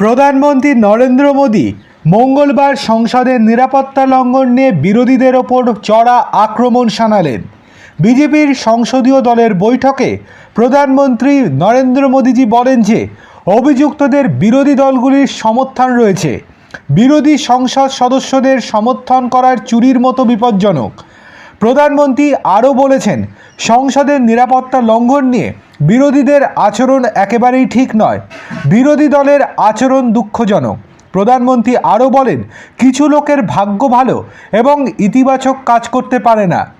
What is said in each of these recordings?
প্রধানমন্ত্রী নরেন্দ্র মোদী মঙ্গলবার সংসদের নিরাপত্তা লঙ্ঘন নিয়ে বিরোধীদের ওপর চড়া আক্রমণ শানালেন। বিজেপির সংসদীয় দলের বৈঠকে প্রধানমন্ত্রী নরেন্দ্র মোদীজি বলেন যে, অভিযুক্তদের বিরোধী দলগুলির সমর্থন রয়েছে। বিরোধী সংসদ সদস্যদের সমর্থন করার চুরির মতো বিপজ্জনক। প্রধানমন্ত্রী আরও বলেছেন, সংসদের নিরাপত্তা লঙ্ঘন নিয়ে বিরোধীদের আচরণ একেবারেই ঠিক নয়। বিরোধী দলের আচরণ দুঃখজনক। প্রধানমন্ত্রী আরও বলেন, কিছু লোকের ভাগ্য ভালো এবং ইতিবাচক কাজ করতে পারে না।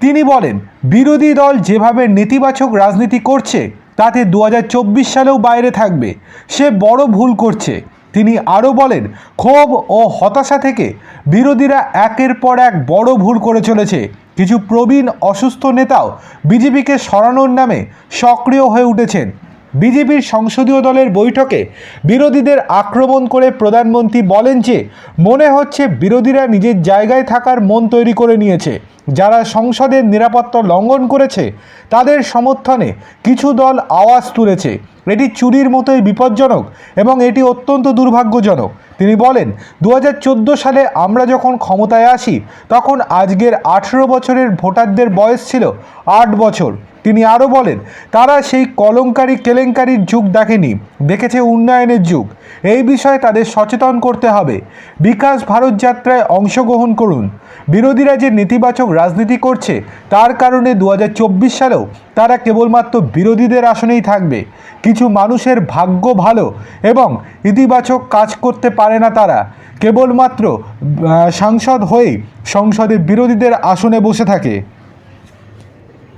তিনি বলেন, বিরোধী দল যেভাবে নেতিবাচক রাজনীতি করছে, তাতে দু হাজার চব্বিশ সালেও বাইরে থাকবে। সে বড় ভুল করছে। তিনি আরও বলেন, ক্ষোভ ও হতাশা থেকে বিরোধীরা একের পর এক বড় ভুল করে চলেছে। কিছু প্রবীণ অসুস্থ নেতাও বিজেপিকে সরানোর নামে সক্রিয় হয়ে উঠেছেন। বিজেপির সংসদীয় দলের বৈঠকে বিরোধীদের আক্রমণ করে প্রধানমন্ত্রী বলেন যে, মনে হচ্ছে বিরোধীরা নিজের জায়গায় থাকার মন তৈরি করে নিয়েছে। যারা সংসদের নিরাপত্তা লঙ্ঘন করেছে, তাদের সমর্থনে কিছু দল আওয়াজ তুলেছে। এটি চুরির মতোই বিপজ্জনক এবং এটি অত্যন্ত দুর্ভাগ্যজনক। তিনি বলেন দু হাজার চোদ্দ সালে আমরা যখন ক্ষমতায় আসি, তখন আজকের আঠেরো বছরের ভোটারদের বয়স ছিল আট বছর। তিনি আরও বলেন, তারা সেই কলঙ্কারি কেলেঙ্কারির যুগ দেখেনি, দেখেছে উন্নয়নের যুগ। এই বিষয়ে তাদের সচেতন করতে হবে। বিকাশ ভারত যাত্রায় অংশগ্রহণ করুন। বিরোধীরা যে নেতিবাচক রাজনীতি করছে, তার কারণে দু হাজার চব্বিশ সালেও তারা কেবলমাত্র বিরোধীদের আসনেই থাকবে। কিছু মানুষের ভাগ্য ভালো এবং ইতিবাচক কাজ করতে পারে না তারা। কেবলমাত্র সাংসদ হয়েই সংসদে বিরোধীদের আসনে বসে থাকে।